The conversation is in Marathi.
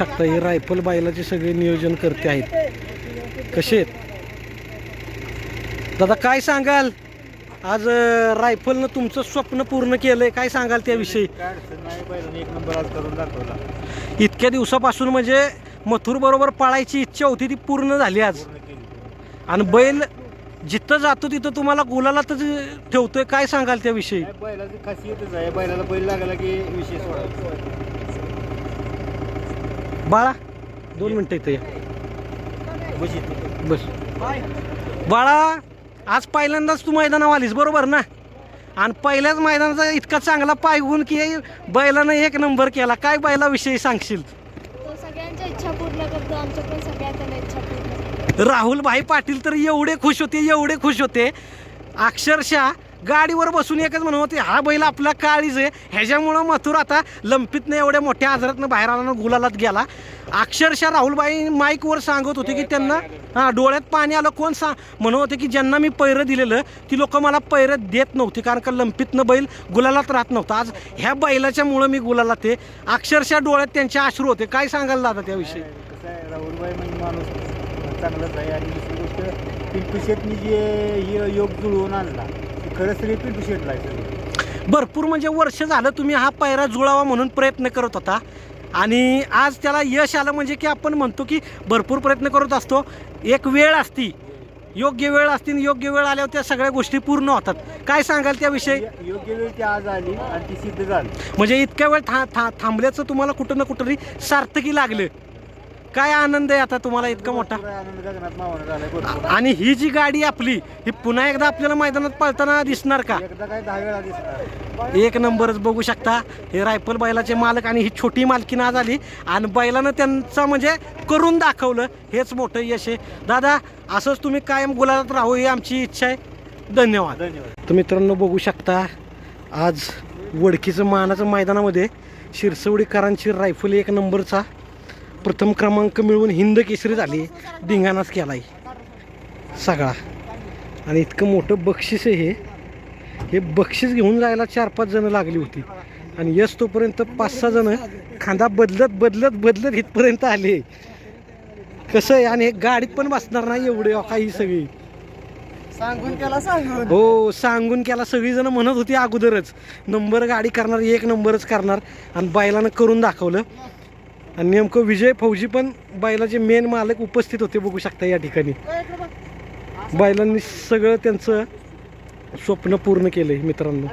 शकता? हे रायफल बैलाचे सगळे नियोजन करते आहेत. कसे आहेत? दादा काय सांगाल? आज रायफलनं तुमचं स्वप्न पूर्ण केलंय. काय सांगाल त्याविषयी? इतक्या दिवसापासून म्हणजे मथुर बरोबर पळायची इच्छा होती ती पूर्ण झाली आज. आणि बैल जिथं जातो तिथं तुम्हाला गुलाला तर ठेवतोय. काय सांगाल त्याविषयी? बैलाची खासियतच आहे. बैलाला बैल लागला की विशेष बाळा दोन मिनटं इथं या. बस. बस. बाळा आज पहिल्यांदाच तू मैदानावर आलीस बरोबर ना? आणि पहिल्याच मैदानाचा इतका चांगला पायगुण की बैलानं एक नंबर केला. काय बैलाविषयी सांगशील? तो सगळ्यांच्या इच्छा पूर्ण करतो आमच्या पण सगळ्यांच्या इच्छा पूर्ण करतो. राहुल भाई पाटील तर एवढे खुश होते एवढे खुश होते. अक्षरशः गाडीवर बसून एकच म्हणून होते हा बैल आपला काळीच आहे. ह्याच्यामुळं मथुर आता लंपीतनं एवढ्या मोठ्या आजारातनं बाहेर आला गुलालात गेला. अक्षरशः राहुलबाई माईकवर सांगत होते की त्यांना हां डोळ्यात पाणी आलं कोण सांग म्हणत होते की ज्यांना मी पैरं दिलेलं ती लोक मला पैरं देत नव्हती कारण का लंपीतनं बैल गुलालात राहत नव्हता. आज ह्या बैलाच्यामुळं मी गुलालात ते अक्षरशः डोळ्यात त्यांचे अश्रू होते. काय सांगायला दादा त्याविषयी? राहुलबाई म्हणजे माणूस चांगलाच आहे. आणि दुसरी गोष्ट पिंटू शेटनी जे योग जुळवून आणला शेटला भरपूर म्हणजे वर्ष झालं तुम्ही हा पायरा जुळावा म्हणून प्रयत्न करत होता. आणि आज त्याला यश आलं म्हणजे की आपण म्हणतो की भरपूर प्रयत्न करत असतो. एक वेळ असती. योग्य वेळ असती आणि योग्य वेळ आल्यावर त्या सगळ्या गोष्टी पूर्ण होतात. काय सांगाल त्याविषयी? योग्य वेळ ती आज आली आणि ती सिद्ध झाली. म्हणजे इतक्या वेळ था था थांबल्याचं तुम्हाला कुठं ना कुठं तरी सार्थकी लागलं. काय आनंद आहे आता तुम्हाला इतका मोठा? भरपूर आनंद गगनात मावना झालाय भरपूर. आणि ही जी गाडी आपली ही पुन्हा एकदा आपल्याला मैदानात पळताना दिसणार का? एकदा काय दहा वेळा दिसणार. एक नंबरच बघू शकता. हे रायफल बैलाचे मालक आणि ही छोटी मालकीन आज आली. आणि बैलानं त्यांचा म्हणजे करून दाखवलं. हेच मोठं यश आहे. दादा असंच तुम्ही कायम गुलाबात राहू ही आमची इच्छा आहे. धन्यवाद. धन्यवाद. तर मित्रांनो बघू शकता आज वडकीचं मानाचं मैदानामध्ये शिरसवडीकरांची रायफल एक नंबरचा प्रथम क्रमांक मिळवून हिंद केसरी झाली. धिंगाणाच केला सगळा. आणि इतकं मोठं बक्षीस आहे हे. हे बक्षीस घेऊन जायला चार पाच जणं लागली होती. आणि यश तोपर्यंत पाच सहा जणं खांदा बदलत बदलत बदलत इथपर्यंत आले. कसं आहे? आणि हे गाडीत पण बसणार नाही एवढे अहो काही सगळी. सांगून त्याला सांगून. हो सांगून केला. सगळीजण म्हणत होती अगोदरच. नंबर गाडी करणार एक नंबरच करणार. आणि बैलानं करून दाखवलं. आणि नेमकं विजय फौजी पण बैलाचे मेन मालक उपस्थित होते बघू शकता या ठिकाणी. बैलांनी सगळं त्यांचं स्वप्न पूर्ण केलंय मित्रांनो.